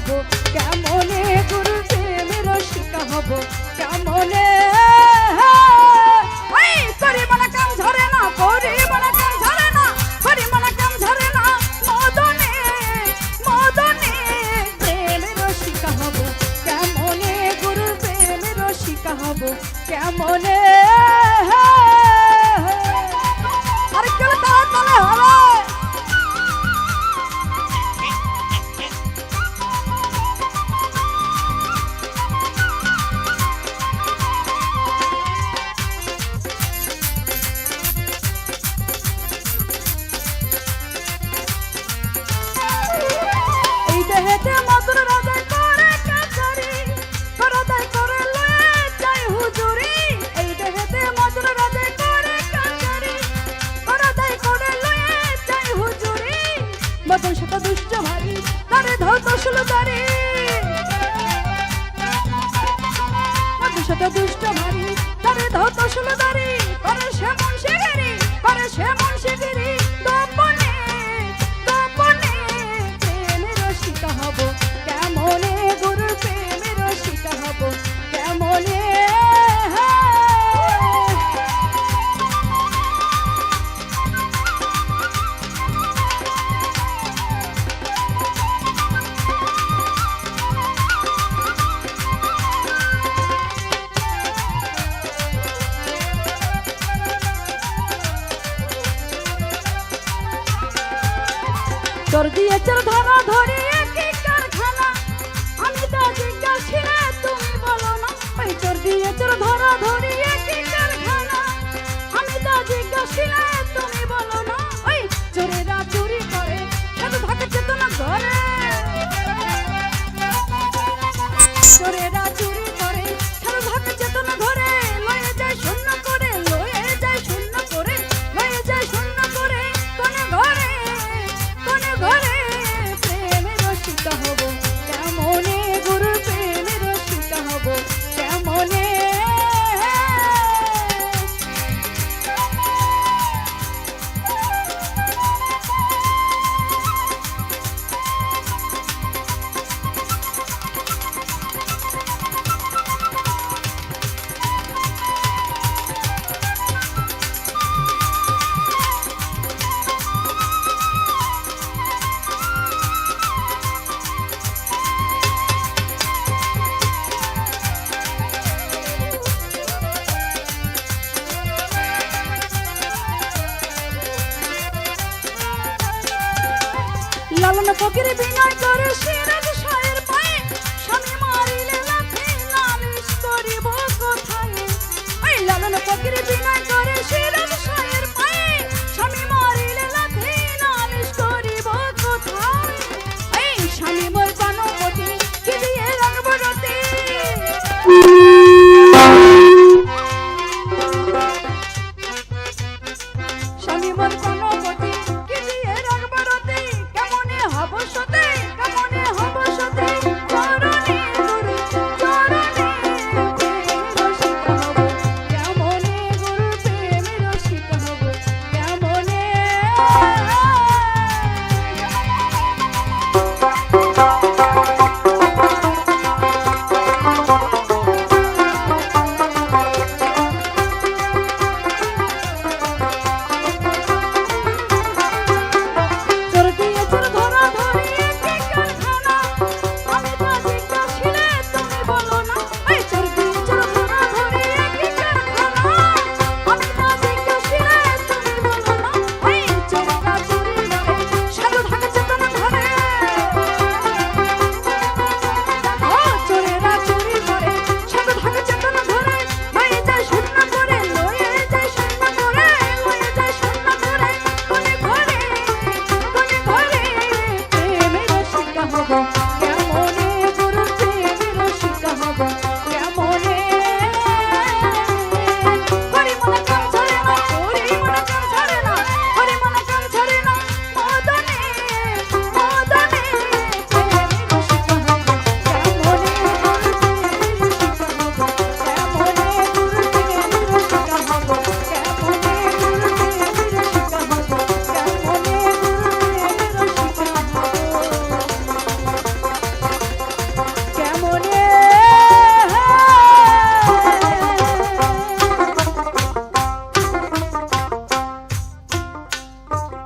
হব? কেমনে গুরু প্রেমের শিকা হব? কেমনে? মনে কাম না মনে কাম না মনে কাম না হব। কেমনে হব? কেমনে? দুষ্ট ভারী তারে ধৌত শুলদারি মদন শত দুষ্ট ভারী তারে ধৌত শুলদারি করে সে মুন্সিগিরি করে সে মুন্সিগিরি গোপনে গোপনে প্রেমের শিকা হব। তোর দিয়েছে ধরা ধরিয়ে লালন ফকির বিনয় করে সিরাজ শাহের পায়ে। স্বামী মারিলে লাথি নালিশ করিব কোথায় ওই লালন ফকির বিনয় করে সিরাজ শাহের পায়ে। স্বামী মারিলে লাথি নালিশ করিব কোথায় এই স্বামী মোর গণপতি কি দিয়ে রাখব রতি?